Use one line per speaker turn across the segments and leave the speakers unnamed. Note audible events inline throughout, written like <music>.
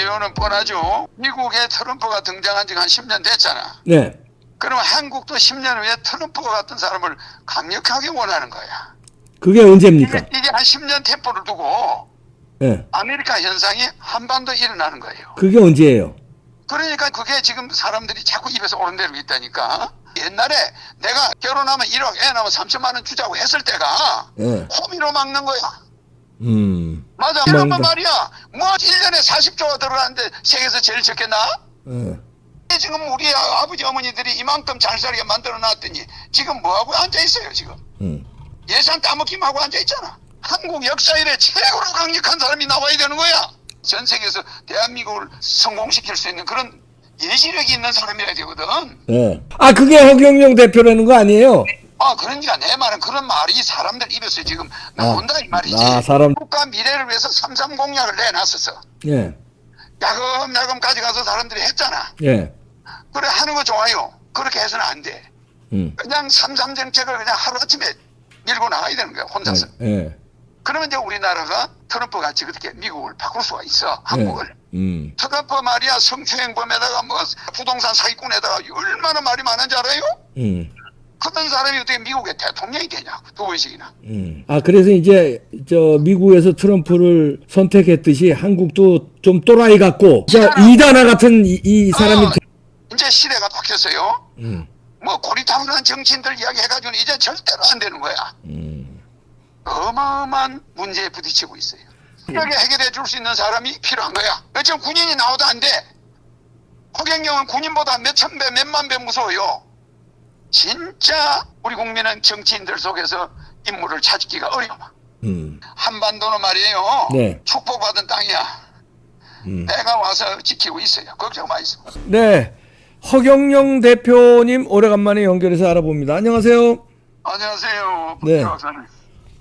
이유는 뻔하죠. 미국에 트럼프가 등장한 지가 한 10년 됐잖아.
네.
그럼 한국도 10년 후에 트럼프 같은 사람을 강력하게 원하는 거야.
그게 언제입니까?
이게, 이게 한 10년 템포를 두고
예.
아메리카 현상이 한반도 일어나는 거예요.
그게 언제예요?
그러니까 그게 지금 사람들이 자꾸 입에서 오른대로 있다니까. 옛날에 내가 결혼하면 1억, 애 낳으면 3천만 원 주자고 했을 때가
예.
호미로 막는 거야.
음.
맞아. 그러면 말이야. 뭐 1년에 40조가 들어가는데 세계에서 제일 적겠나?
예.
지금 우리 아버지 어머니들이 이만큼 잘 살게 만들어 놨더니 지금 뭐하고 앉아 있어요 지금
음.
예산 따먹기만 하고 앉아 있잖아 한국 역사 이래 최고로 강력한 사람이 나와야 되는 거야 전 세계에서 대한민국을 성공시킬 수 있는 그런 예시력이 있는 사람이라 되거든
예. 아, 그게 허경영 대표라는 거 아니에요?
아 그러니까 내 말은 그런 말이 사람들 입에서 지금 나온다 이 말이지
아, 사람-
국가 미래를 위해서 삼삼 공약을 내놨었어
예.
야금야금 가져가서 사람들이 했잖아
예.
그래 하는 거 좋아요 그렇게 해서는 안 돼
음.
그냥 삼삼 정책을 그냥 하루 아침에 밀고 나가야 되는 거야 혼자서
예.
그러면 이제 우리나라가 트럼프 같이 그렇게 미국을 바꿀 수가 있어 한국을
음.
트럼프 말이야 성추행범에다가 뭐 부동산 사기꾼에다가 얼마나 말이 많은지 알아요?
음.
그런 사람이 어떻게 미국의 대통령이 되냐 두 번씩이나
음. 아, 그래서 이제 저 미국에서 트럼프를 선택했듯이 한국도 좀 또라이 같고 자, 이다나 같은 이, 이 사람이
어,
되-
이제 시대가 바뀌었어요
음.
뭐 고리타분한 정치인들 이야기 해가지고는 이제 절대로 안 되는 거야
음.
어마어마한 문제에 부딪히고 있어요. 이렇게 해결해 줄 수 있는 사람이 필요한 거야. 지금 군인이 나와도 안 돼. 허경영은 군인보다 몇천 배, 몇만 배 무서워요. 진짜 우리 국민은 정치인들 속에서 인물을 찾기가 어려워.
음.
한반도는 말이에요.
네.
축복받은 땅이야.
음.
내가 와서 지키고 있어요. 걱정 마세요.
네. 허경영 대표님 오래간만에 연결해서 알아봅니다. 안녕하세요.
안녕하세요.
네.
박.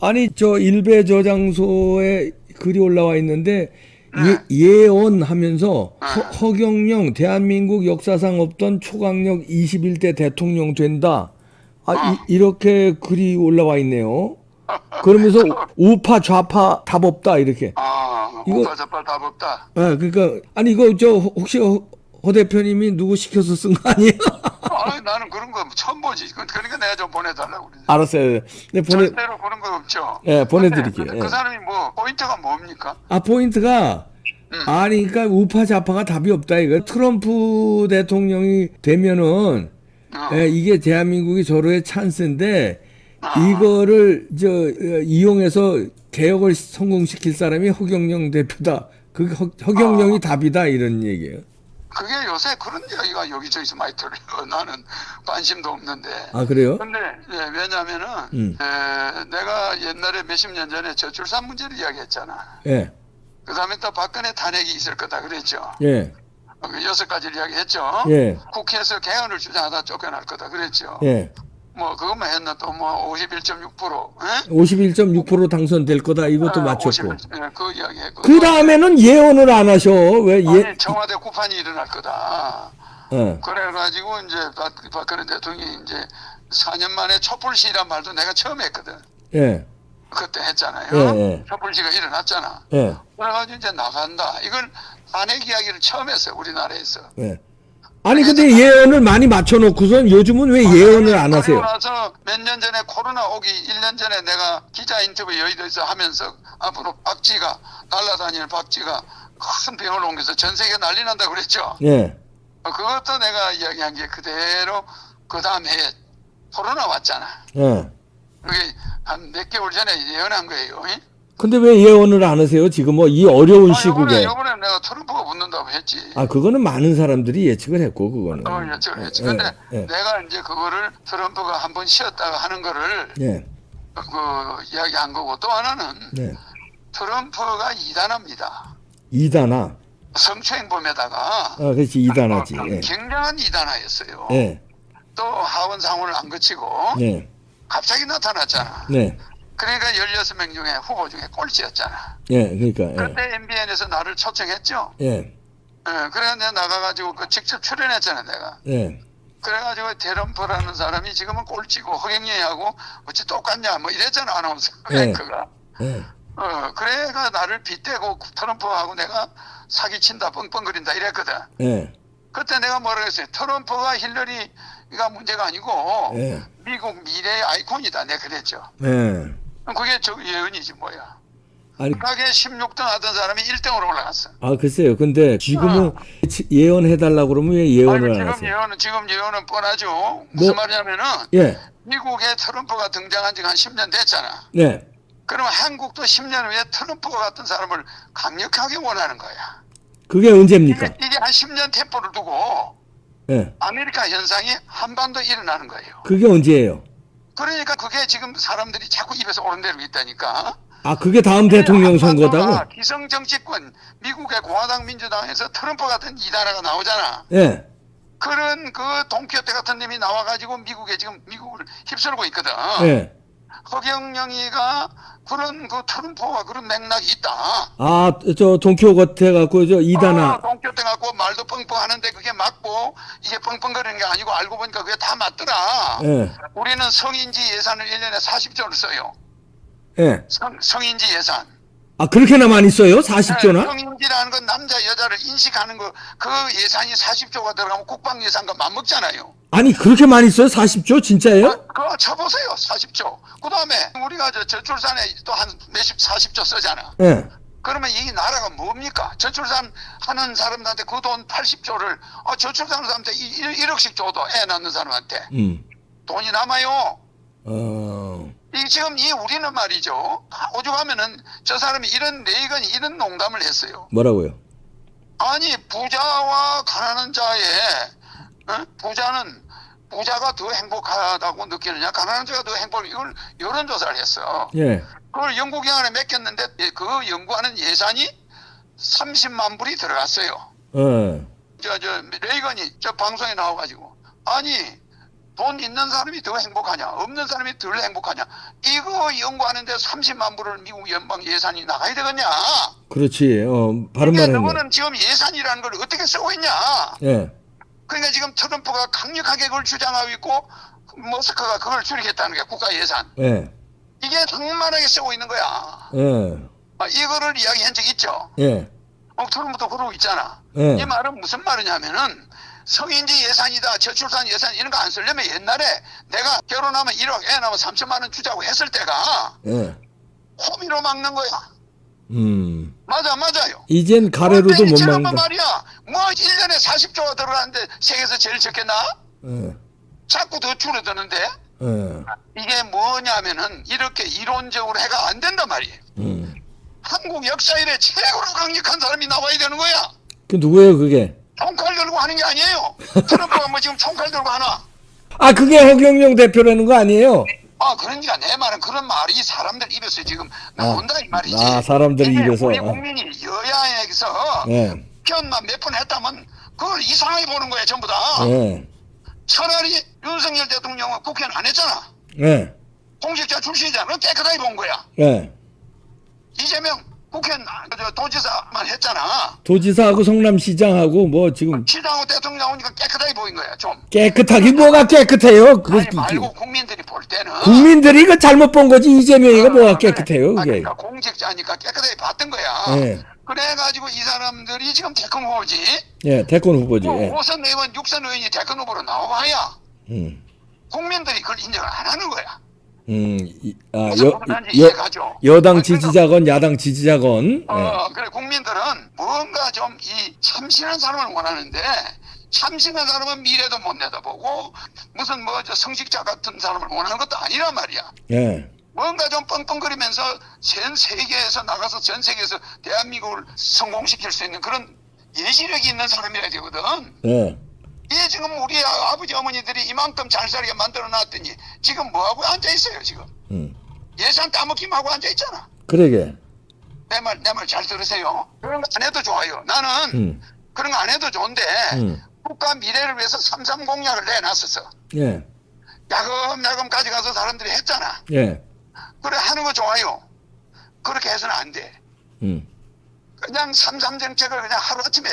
아니 저 일베 저장소에 글이 올라와 있는데
네.
예, 예언하면서 허, 허경영 대한민국 역사상 없던 초강력 21대 대통령 된다. 아 이, 이렇게 글이 올라와 있네요. 그러면서 <laughs> 우파 좌파 답 없다 이렇게.
아,
이거-
오빠자빨 답 없다.
아 그러니까 아니 이거 저 혹시 허, 허 대표님이 누구 시켜서 쓴 거 아니에요?
아, 나는 그런 거 처음 보지. 그- 그러니까 내가 좀 보내달라고 그래.
알았어요. 네 보내.
절대로 그런 거 없죠.
예, 보내드릴게요.
근데
예.
그 사람이 뭐 포인트가 뭡니까?
아 포인트가
음.
아니 그러니까 우파 좌파가 답이 없다 이거 트럼프 대통령이 되면은
어.
예, 이게 대한민국이 절호의 찬스인데
아.
이거를 저 어, 이용해서 개혁을 성공시킬 사람이 허경영 대표다. 그 허, 허경영이
아.
답이다 이런 얘기예요.
그게 요새 그런 이야기가 여기저기서 많이 들려요. <laughs> 나는 관심도 없는데.
아 그래요?
근데 예, 왜냐면은
음.
에, 내가 옛날에 몇십 년 전에 저출산 문제를 이야기했잖아.
예,
그 다음에 또 박근혜 탄핵이 있을 거다 그랬죠.
예,
어, 그 여섯 가지를 이야기했죠.
예,
국회에서 개헌을 주장하다 쫓겨날 거다 그랬죠.
예.
뭐 그것만 했나 또뭐 51.6%. 예?
51.6% 당선될 거다 이것도
아,
맞췄고.
51, 예, 그 이야기 했고.
그 다음에는 예언을 안 하셔. 왜 예?
아니, 청와대 구판이 일어날 거다.
어.
그래가지고 이제 박, 박근혜 대통령이 이제 4년 만에 촛불 시란 말도 내가 처음 했거든.
예,
그때 했잖아요.
예, 예.
촛불시가 일어났잖아.
예,
그래가지고 이제 나간다. 이걸 탄핵 이야기를 처음 했어요. 우리나라에서.
예. 아니 근데 예언을 많이 맞춰놓고선 요즘은 왜 예언을 안 하세요?
그리고 나서 몇 년 전에 코로나 오기 1년 전에 내가 기자 인터뷰 여의도에서 하면서 앞으로 박쥐가 날라다니는 박쥐가 큰 병을 옮겨서 전 세계 난리 난다 그랬죠.
예,
어, 그것도 내가 이야기한 게 그대로 그 다음 해에 코로나 왔잖아.
예.
그게 한 몇 개월 전에 예언한 거예요. 예?
근데 왜 예언을 안 하세요? 지금 뭐 이 어려운
아,
시국에.
이번에, 이번에 내가 트럼프가 붙는다고 했지.
아 그거는 많은 사람들이 예측을 했고 그거는.
어, 예측을 했지.
예,
근데
예,
내가 이제 그거를 트럼프가 한 번 쉬었다가 하는 거를
예,
그 이야기한 거고 또 하나는
네.
트럼프가 이단합니다.
이단아.
성추행범에다가
아 그렇지 이단하지.
어,
예,
굉장한 이단하였어요.
예,
또 하원 상원을 안 거치고
네,
갑자기 나타났잖아.
네,
그러니까 16명 중에 후보 중에 꼴찌였잖아.
예, 그러니까
그때 MBN에서 나를 초청했죠.
예, 예,
예, 그래 내가 나가가지고 그 직접 출연했잖아 내가.
예,
그래가지고 대럼퍼라는 사람이 지금은 꼴찌고 허경영하고 어찌 똑같냐 뭐 이랬잖아 아나운서
예.
앵커가.
예,
어, 그래가 나를 빗대고 트럼프하고 내가 사기친다, 뻥뻥거린다 이랬거든.
예.
그때 내가 뭐라 그랬어요? 트럼프가 힐러리가 문제가 아니고
예.
미국 미래의 아이콘이다. 내가 그랬죠.
예.
그게 저 예언이지 뭐야.
아니
가게 16등 하던 사람이 1등으로 올라갔어.
아 글쎄요. 근데 지금은 예언해 달라고 그러면 왜 예언을 안
지금
하세요?
예언은 지금 예언은 뻔하죠. 무슨
뭐-
말이냐면은
예.
미국에 트럼프가 등장한 지가 한 10년 됐잖아.
네.
그러면 한국도 10년 후에 트럼프가 같은 사람을 강력하게 원하는 거야.
그게 언제입니까?
이게, 이게 한 10년 템포를 두고
예.
아메리카 현상이 한반도 일어나는 거예요.
그게 언제예요?
그러니까 그게 지금 사람들이 자꾸 입에서 오른대로 있다니까.
아 그게 다음 대통령 선거다고?
기성 정치권 미국의 공화당 민주당에서 트럼프 같은 이단아가 나오잖아.
예.
그런 그 동키호테 같은 놈이 나와가지고 미국에 지금 미국을 휩쓸고 있거든.
예.
허경영이가 그런 그 트럼프와 그런 맥락이 있다.
아 저 동키호테 갖고 저 이단아.
어, 동키호테 갖고 말도 뻥뻥 하는데 그게 맞고 이게 뻥뻥거리는 게 아니고 알고 보니까 그게 다 맞더라.
예.
우리는 성인지 예산을 1년에 40조를 써요.
예.
성, 성인지 예산.
아 그렇게나 많이 써요?
네,
40조나?
성인지라는 건 남자 여자를 인식하는 거 그 예산이 40조가 들어가면 국방 예산과 맞먹잖아요.
아니 그렇게 많이 써요? 40조 진짜예요?
그거 쳐보세요. 40조. 그 다음에 우리가 저 저출산에 또 한 몇십 40조 쓰잖아.
예.
그러면 이 나라가 뭡니까? 저출산 하는 사람들한테 그 돈 80조를 어, 저출산 하는 사람한테 1, 억씩 줘도 애 낳는 사람한테
음.
돈이 남아요.
어.
이 지금 이 우리는 말이죠. 오죽하면은 저 사람이 이런 레이건이 이런 농담을 했어요.
뭐라고요?
아니 부자와 가난한 자의 어? 부자는 부자가 더 행복하다고 느끼느냐 가난한 자가 더 행복 이걸 여론 조사를 했어.
예.
그걸 연구기관에 맡겼는데 예, 그 연구하는 예산이 30만 불이 들어갔어요.
어.
저저 레이건이 저 방송에 나와가지고 아니 돈 있는 사람이 더 행복하냐 없는 사람이 덜 행복하냐 이거 연구하는데 30만 불을 미국 연방 예산이 나가야 되겠냐
그렇지. 어 바른
이게
말 했네.
너는 지금 예산이라는 걸 어떻게 쓰고 있냐
예.
그러니까 지금 트럼프가 강력하게 그걸 주장하고 있고 머스크가 그걸 줄이겠다는 게 국가 예산
예.
이게 장만하게 쓰고 있는 거야
예.
아, 이거를 이야기한 적 있죠
예.
어, 트럼프도 그러고 있잖아
예.
이 말은 무슨 말이냐면은 성인지 예산이다 저출산 예산 이런 거 안 쓰려면 옛날에 내가 결혼하면 1억 애 낳으면 3천만 원 주자고 했을 때가
예.
호미로 막는 거야
음.
맞아 맞아요
이젠 가래로도 못 막는다.
말이야 뭐 1년에 40조가 들어가는데 세계에서 제일 적겠나
예.
자꾸 더 줄어드는데
예.
이게 뭐냐면은 이렇게 이론적으로 해가 안 된단 말이에요
음.
한국 역사 이래 최고로 강력한 사람이 나와야 되는 거야
그 누구예요, 그게?
총칼 들고 하는 게 아니에요 트럼프가 뭐 지금 총칼 들고 하나
아, 그게 허경영 대표라는 거 아니에요?
아, 그러니까 내 말은 그런 말이 사람들 입에서 지금 나온다 이 말이지.
아, 사람들
이게
입에서.
우리
아.
국민이 여야에서
예.
편만 몇 번 했다면 그걸 이상하게 보는 거야 전부 다.
예.
차라리 윤석열 대통령은 국회는 안 했잖아.
예.
공직자 출신이잖아. 깨끗하게 본 거야.
예.
이재명 국회는 저 도지사만 했잖아.
도지사하고 성남시장하고 뭐 지금
시장하고 대통령 나오니까 깨끗하게 보인 거야 좀.
깨끗하기 뭐가 깨끗해요? 그,
아니
그,
말고 국민들이 볼 때는.
국민들이 그 잘못 본 거지 이재명이가
어,
뭐가. 깨끗해요,
아,
그게.
그러니까 공직자니까 깨끗하게 봤던 거야.
예.
그래가지고 이 사람들이 지금 대권 후보지.
예, 대권 후보지.
뭐
예.
5선 의원, 6선 의원이 대권 후보로 나와봐야
음.
국민들이 그걸 인정을 안 하는 거야.
음. 이- 아, 여, 여. 여당 지지자건 야당 지지자건. 예.
어, 그래 국민들은 뭔가 좀 이 참신한 사람을 원하는데 참신한 사람은 미래도 못 내다보고 무슨 뭐 저 성직자 같은 사람을 원하는 것도 아니란 말이야.
예.
뭔가 좀 뻥뻥거리면서 전 세계에서 나가서 전 세계에서 대한민국을 성공시킬 수 있는 그런 예시력이 있는 사람이라 되거든.
예.
이게 지금 우리 아- 아버지 어머니들이 이만큼 잘 살게 만들어 놨더니 지금 뭐하고 앉아 있어요 지금
음.
예산 따먹기만 하고 앉아 있잖아
그러게.
내 말 내 말 잘 들으세요 그런 거 안 해도 좋아요 나는
음.
그런 거 안 해도 좋은데
음.
국가 미래를 위해서 삼삼 공약을 내놨었어
예.
야금야금 가져가서 사람들이 했잖아
예.
그래 하는 거 좋아요 그렇게 해서는 안돼
음.
그냥 삼삼 정책을 그냥 하루아침에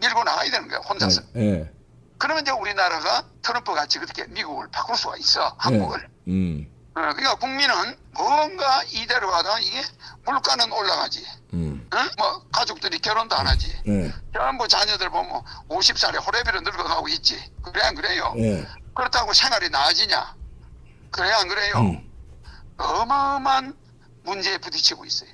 밀고 나가야 되는 거야 혼자서
예. 예.
그러면 이제 우리나라가 트럼프 같이 그렇게 미국을 바꿀 수가 있어 한국을
음.
어? 그러니까 국민은 뭔가 이대로 가다 이게 물가는 올라가지.
음.
응? 뭐 가족들이 결혼도 안 하지.
예.
전부 자녀들 보면 50살에 호래비로 늙어가고 있지. 그래 안 그래요?
예.
그렇다고 생활이 나아지냐? 그래 안 그래요?
음.
어마어마한 문제에 부딪히고 있어요.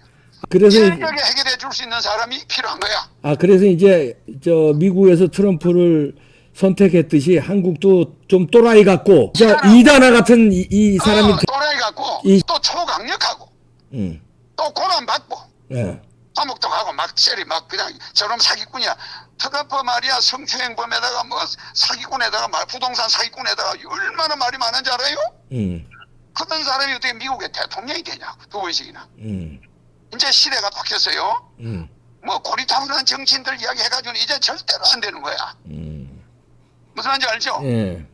그래서
해결해 줄 수 있는 사람이 필요한 거야.
아 그래서 이제 저 미국에서 트럼프를 선택했듯이 한국도 좀 또라이 같고 자,
이단아.
이단아 같은 이, 이 사람이
어, 또라이 갖고
이-
또 초강력하고
음.
또 고난 받고
예.
감옥도 가고 막 체리 막 그냥 저런 사기꾼이야. 트럼프 말이야 성추행범에다가 뭐 사기꾼에다가 말 부동산 사기꾼에다가 얼마나 말이 많은지 알아요?
음.
그런 사람이 어떻게 미국의 대통령이 되냐 두 번씩이나.
음.
이제 시대가 바뀌었어요.
음.
뭐 고리타분한 정치인들 이야기 해가지고는 이제 절대로 안 되는 거야.
음.
무슨 말인지 알죠?
예.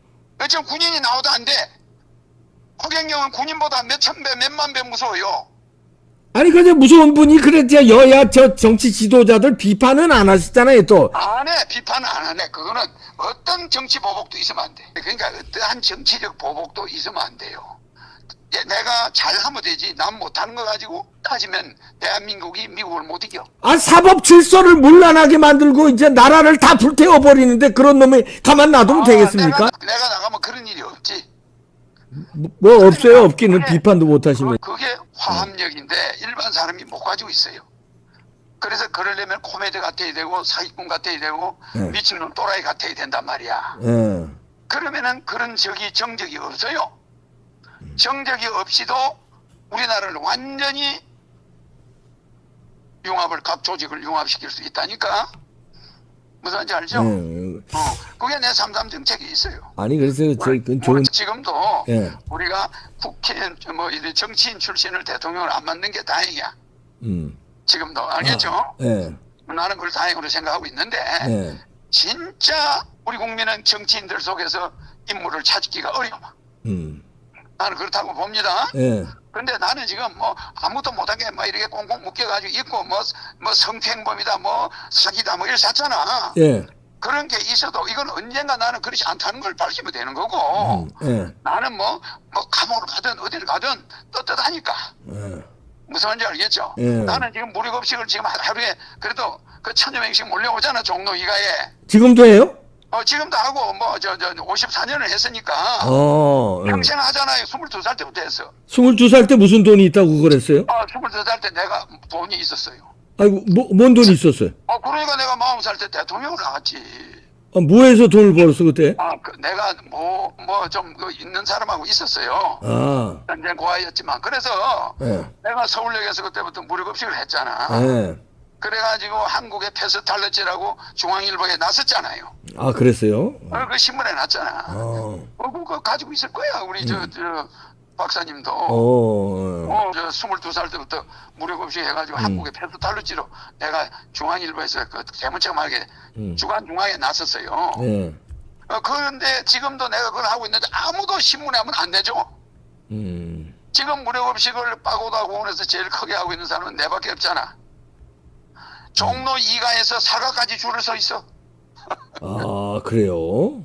지금 군인이 나오도 안 돼. 허경영은 군인보다 몇천 배, 몇만 배 무서워요.
아니 근데 무서운 분이 그랬지 여야 저 정치 지도자들 비판은 안 하시잖아요 또.
안 해. 비판은 안 하네. 그거는 어떤 정치 보복도 있으면 안 돼. 그러니까 어떠한 정치적 보복도 있으면 안 돼요. 예, 내가 잘하면 되지. 난 못하는 거 가지고 따지면 대한민국이 미국을 못 이겨.
아 사법 질서를 문란하게 만들고 이제 나라를 다 불태워 버리는데 그런 놈이 가만 놔두면
아,
되겠습니까?
내가, 내가 나가면 그런 일이 없지.
뭐, 뭐 없어요 없기는
그게-
비판도 못 하시면.
그게 화합력인데 일반 사람이 못 가지고 있어요. 그래서 그러려면 코미디 같아야 되고 사기꾼 같아야 되고
네.
미친놈 또라이 같아야 된단 말이야.
예.
그러면은 그런 적이 정적이 없어요. 정적이 없이도 우리나라를 완전히 융합을 각 조직을 융합시킬 수 있다니까. 무슨 말인지 알죠?
예.
어, 그게 내 삼삼 정책이 있어요.
아니 그래서 저그 좋은
지금도
예.
우리가 국회의원 뭐 이런 정치인 출신을 대통령을 안 만든 게 다행이야.
음.
지금도 알겠죠?
예.
나는 그걸 다행으로 생각하고 있는데
예.
진짜 우리 국민은 정치인들 속에서 인물을 찾기가 어려워.
음.
나는 그렇다고 봅니다.
예.
근데 나는 지금 뭐 아무도 못한 게뭐 이렇게 꽁꽁 묶여가지고 있고 뭐, 뭐 성폭행범이다 뭐 사기다 뭐 이래 샀잖아.
예.
그런 게 있어도 이건 언젠가 나는 그렇지 않다는 걸 밝히면 되는 거고
음. 예.
나는 뭐, 뭐 감옥을 가든 어디를 가든 떳떳하니까.
예.
무슨 말인지 알겠죠?
예.
나는 지금 무료급식을 지금 하루에 그래도 그 천여 명씩 몰려오잖아 종로 이가에.
지금도 해요?
어, 지금도 하고 뭐 저 저 54년을 했으니까
어. 예.
평생 하잖아요. 22살 때부터 했어.
22살 때 무슨 돈이 있다고 그랬어요?
어, 22살 때 내가 돈이 있었어요.
아이고 뭐, 뭔 돈이 있었어요?
어, 그러니까 내가 40살 때 대통령을 나갔지.
아, 뭐해서 돈을 벌었어 그때?
아, 그 내가 뭐 뭐좀그 있는 사람하고 있었어요.
아.
전쟁 고아였지만 그래서
예.
내가 서울역에서 그때부터 무료급식을 했잖아.
예.
그래가지고 한국의 패스탈러지라고 중앙일보에 났었잖아요.
아 그랬어요?
어, 그 신문에 났잖아.
어.
어, 그거 가지고 있을 거야. 우리 저, 저 박사님도.
음. 어.
어, 저 22살 때부터 무료급식 해가지고
음.
한국의 패스탈러지로 내가 중앙일보에서 그 대문짝하게
음.
주간 중앙에 났었어요.
예.
어, 그런데 지금도 내가 그걸 하고 있는데 아무도 신문에 하면 안 되죠.
음.
지금 무료급식을 빠고다 공원에서 제일 크게 하고 있는 사람은 내밖에 없잖아. 종로 2가에서 사과까지 줄을 서 있어.
아 그래요?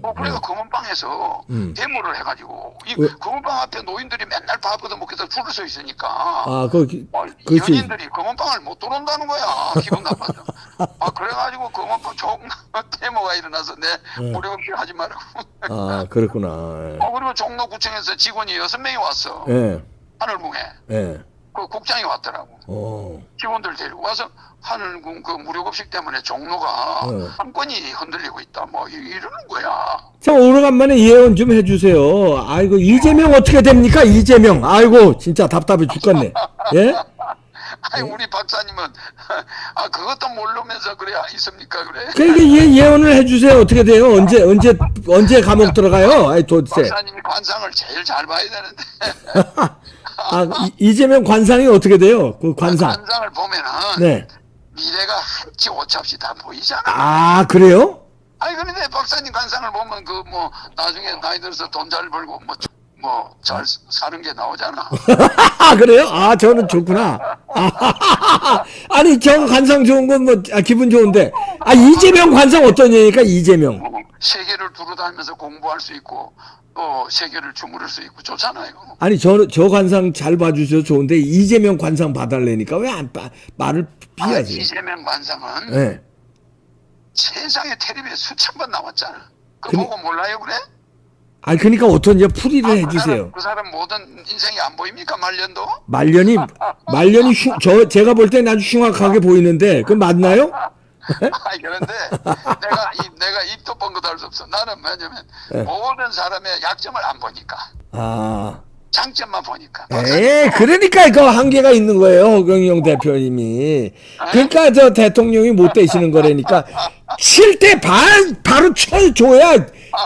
어, 그래서 금은방에서
음.
데모를 해가지고 이
왜?
금은방 앞에 노인들이 맨날 밥 얻어 먹겠다 줄을 서 있으니까
아 거기
어,
그렇지.
연인들이 금은방을 못 들어온다는 거야 기분 나빠서 <laughs> 아 그래가지고 금은방 종 데모가 일어나서 내
음.
무료급식 하지 말라고
아 그렇구나.
어, 그리고 종로구청에서 직원이 여섯 명이 왔어
예.
하늘궁에
예.
그 국장이 왔더라고
어.
직원들 데리고 와서 하늘궁 그 무료급식 때문에 종로가
네.
상권이 흔들리고 있다 뭐 이- 이러는 거야
자 오래간만에 예언 좀 해주세요. 아이고 이재명 어떻게 됩니까? 이재명. 아이고 진짜 답답해 죽겠네. 예? <laughs>
아니 우리 박사님은 <laughs> 아 그것도 모르면서 그래 있습니까 그래
그러니까 예 예언을 해주세요. 어떻게 돼요? 언제 언제 언제 감옥 들어가요? 아이 도대체.
박사님이 관상을 제일 잘 봐야 되는데 <laughs>
아 이- 이재명 관상이 어떻게 돼요? 그 관상.
관상을 보면은
네.
미래가 한치 오차없이 다 보이잖아.
아 그래요?
아니 그런데 박사님 관상을 보면 그 뭐 나중에 나이 들어서 돈 잘 벌고 뭐 뭐 잘 사는 게 나오잖아. <laughs>
아 그래요? 아 저는 좋구나. 아, <laughs> 아니 정 관상 좋은 건뭐 기분 좋은데 아 이재명 관상 어떤 얘기니까 이재명.
뭐 세계를 두루 다니면서 공부할 수 있고 또 세계를 주무를 수 있고 좋잖아요.
아니 저 저 관상 잘 봐주셔서 좋은데 이재명 관상 봐달래니까 왜 안 말을
아,
피하지?
이재명 관상은
예.
세상에 텔레비에 수천 번 나왔잖아. 그
근데-
보고 몰라요 그래?
아니 그러니까 어떤 이제 풀이를
아, 그
해주세요.
사람, 그 사람 모든 인생이 안 보입니까 말년도?
말년이 말년이 흉, 저 제가 볼 땐 아주 흉악하게 보이는데 그 맞나요? <laughs>
아 그런데 내가 입 내가 입도 뻥긋 할수 없어. 나는 뭐냐면
네.
모든 사람의 약점을 안 보니까
아,
장점만 보니까.
에 그러니까 그 한계가 있는 거예요 허경영 대표님이. 그러니까 저 대통령이 못 되시는 거라니까 실때 바로 쳐줘야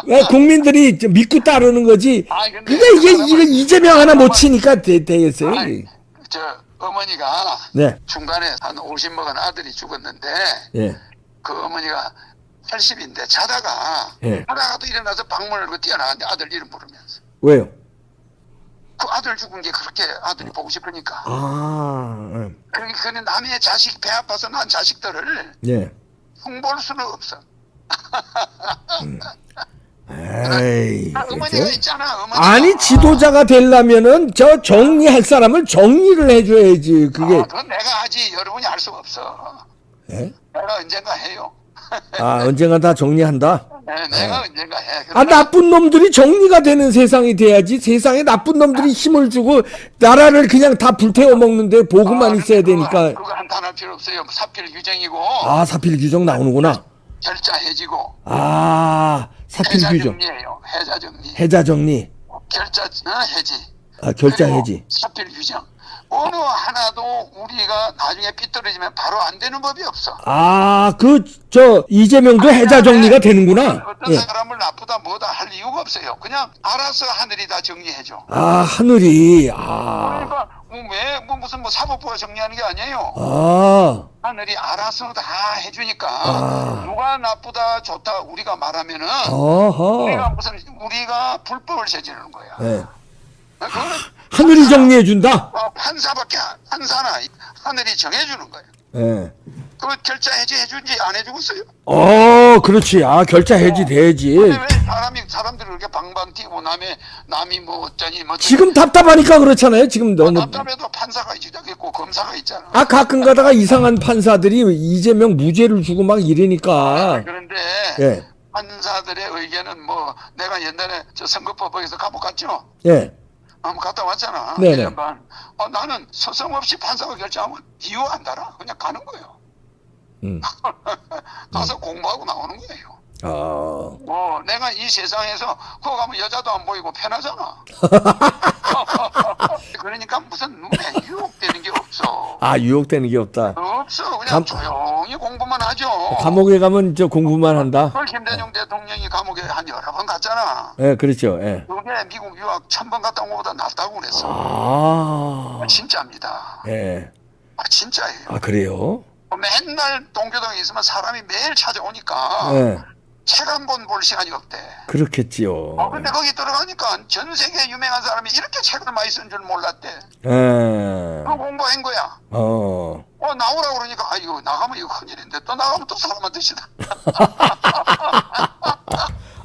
왜 국민들이 저 믿고 따르는 거지.
아, 근데
그게 이게 이재명 하나 못 치니까 되, 되겠어요.
아니, 저 어머니가
네,
중간에 한 50 먹은 아들이 죽었는데
예,
그 어머니가 80인데 자다가
예.
자다가도 일어나서 방문을 열고 뛰어나갔는데 아들 이름 부르면서.
왜요?
그 아들 죽은 게 그렇게 아들이 보고 싶으니까.
아,
그러니 그는 남의 자식 배 아파서 난 자식들을
예.
흉볼 수는 없어
에이.
아, 어머니가
그죠?
있잖아 어머니가.
아니 지도자가 되려면은 저 정리할 사람을 정리를 해줘야지 그게.
아, 그건 내가 하지. 여러분이 알 수가 없어.
예?
내가 언젠가 해요.
아 언젠가 다 정리한다?
네, 내가 언젠가 해.
아 나쁜 놈들이 정리가 되는 세상이 돼야지. 세상에 나쁜 놈들이 힘을 주고 나라를 그냥 다 불태워 먹는데 보고만
아,
있어야
그거-
되니까.
그거 한탄할 필요 없어요. 사필 규정이고.
아 사필 규정 나오는구나
결자 해지고
아 사필
해자
규정
정리예요. 해자 정리.
해자 정리.
결자 어, 해지.
아 결자
그리고
해지.
사필 규정 어느 하나도 우리가 나중에 삐뚤어지면 바로 안 되는 법이 없어.
아 그 저 이재명도 해자 정리가 되는구나.
어떤
예.
사람을 나쁘다 뭐다 할 이유가 없어요. 그냥 알아서 하늘이 다 정리해줘.
아 하늘이 아,
그러니까 뭐 왜 뭐 무슨 뭐 사법부가 정리하는 게 아니에요
아
하늘이 알아서 다 해주니까
아.
누가 나쁘다 좋다 우리가 말하면은 우리가
어허
무슨 우리가 불법을 저지르는 거야.
예.
그거는
하늘이 정리해 준다
어, 판사밖에 안- 판사나 이- 하늘이 정해주는 거야.
예.
그 결자 해지 해준지 안 해주겠어요?
어, 그렇지. 아, 결자 해지 돼야지.
근데 왜 사람이 사람들이 그렇게 방방 뛰고 남의 남이 뭐 어쩌니 뭐
지금 답답하니까 그렇잖아요. 지금
어쩌니.
너무.
답답해도 판사가 있고 검사가 있잖아.
아, 가끔 가다가 이상한 판사들이 이재명 무죄를 주고 막 이러니까.
그런데
예.
판사들의 의견은 뭐 내가 옛날에 저 선거법에서 감옥 갔죠.
예.
한번 갔다 왔잖아.
네네.
1년 반. 어, 나는 서성 없이 판사가 결정하면 이유 안 달아. 그냥 가는 거예요.
음. <laughs>
가서 공부하고 나오는 거예요.
아.
뭐 내가 이 세상에서 거기 가면 여자도 안 보이고 편하잖아. <laughs> 그러니까 무슨 눈에 유혹되는 게 없어.
아, 유혹되는 게 없다.
없어. 그냥
감-
조용히 공부만 하죠.
감옥에 가면 저 공부만 한다.
그걸 김대중 대통령이 감옥에 한 여러 번 갔잖아.
예, 그렇죠. 예.
그게 미국 유학 천 번 갔다 온 것보다 낫다고 그랬어.
아.
진짜입니다.
예.
아, 진짜예요.
아, 그래요?
맨날 동교동에 있으면 사람이 매일 찾아오니까
예.
책한 권 볼 시간이 없대.
그렇겠지요.
어, 근데 거기 들어가니까 전 세계 유명한 사람이 이렇게 책을 많이 쓴 줄 몰랐대.
예.
그 공부한 거야.
어.
어, 나오라 그러니까, 아, 이거 나가면 이거 큰일인데, 또 나가면 또 사람한테 시다. <laughs>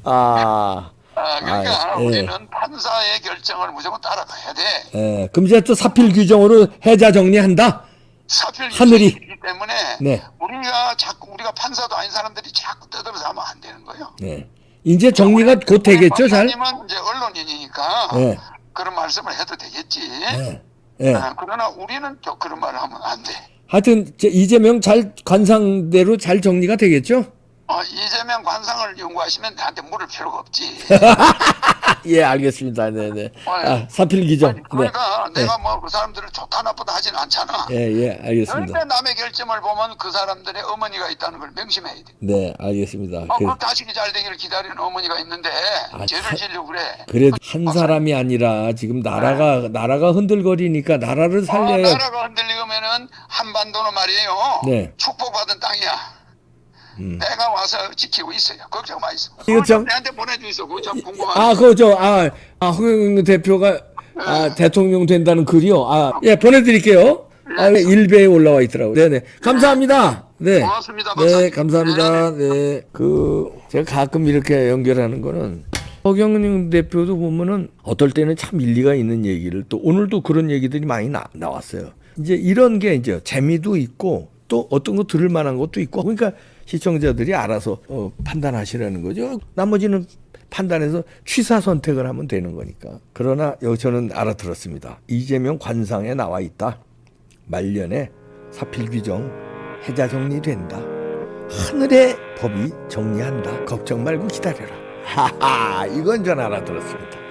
아.
아, 그러니까
아, 예.
우리는 판사의 결정을 무조건 따라가야 돼.
예. 그럼 이제 또 사필 규정으로 해자 정리한다?
사필
하늘이.
때문에
네.
우리가 자꾸 우리가 판사도 아닌 사람들이 자꾸 떠들어서 하면 안 되는 거예요.
네. 이제 정리가 곧 되겠죠, 잘?
박사님은 이제 언론인이니까
네.
그런 말씀을 해도 되겠지.
네. 예.
아, 그러나 우리는 또 그런 말을 하면 안 돼.
하여튼 이재명 잘 관상대로 잘 정리가 되겠죠?
어, 이재명 관상을 연구하시면 나한테 물을 필요가 없지. <laughs>
예, 알겠습니다. 네, 네. 아, 사필. 네.
그러니까 내가 뭐 그 사람들을 좋다 나쁘다 하진 않잖아.
예, 예, 알겠습니다.
절대 남의 결점을 보면 그 사람들의 어머니가 있다는 걸 명심해야 돼.
네, 알겠습니다.
어,
그,
그 자식이 잘 되기를 기다리는 어머니가 있는데
아,
죄를
참.
지려고 그래.
그래도 한 사람이 아니라 지금 나라가 나라가 흔들거리니까 나라를
어,
살려야
나라가 흔들리면은 한반도는 말이에요.
네.
축복받은 땅이야.
음.
내가 와서 지키고 있어요. 걱정 마이소.
이거 참-
내한테 보내주이소. 그거 참 궁금하네.
아, 그거 저 아, 아 허경영 대표가 아, 대통령 된다는 글이요. 아, 예, 보내 드릴게요. 아, 네, 일베에 올라와 있더라고요. 네, 네. 감사합니다. 네.
고맙습니다,
네,
박사님.
감사합니다. 네. 그 제가 가끔 이렇게 연결하는 거는 허경영 대표도 보면은 어떨 때는 참 일리가 있는 얘기를 또 오늘도 그런 얘기들이 많이 나, 나왔어요. 이제 이런 게 이제 재미도 있고 또 어떤 거 들을 만한 것도 있고 그러니까 시청자들이 알아서 어, 판단하시라는 거죠. 나머지는 판단해서 취사 선택을 하면 되는 거니까. 그러나 저는 알아들었습니다. 이재명 관상에 나와 있다. 말년에 사필 규정 해자 정리된다. 하늘의 법이 정리한다. 걱정 말고 기다려라. 하하, 이건 전 알아들었습니다.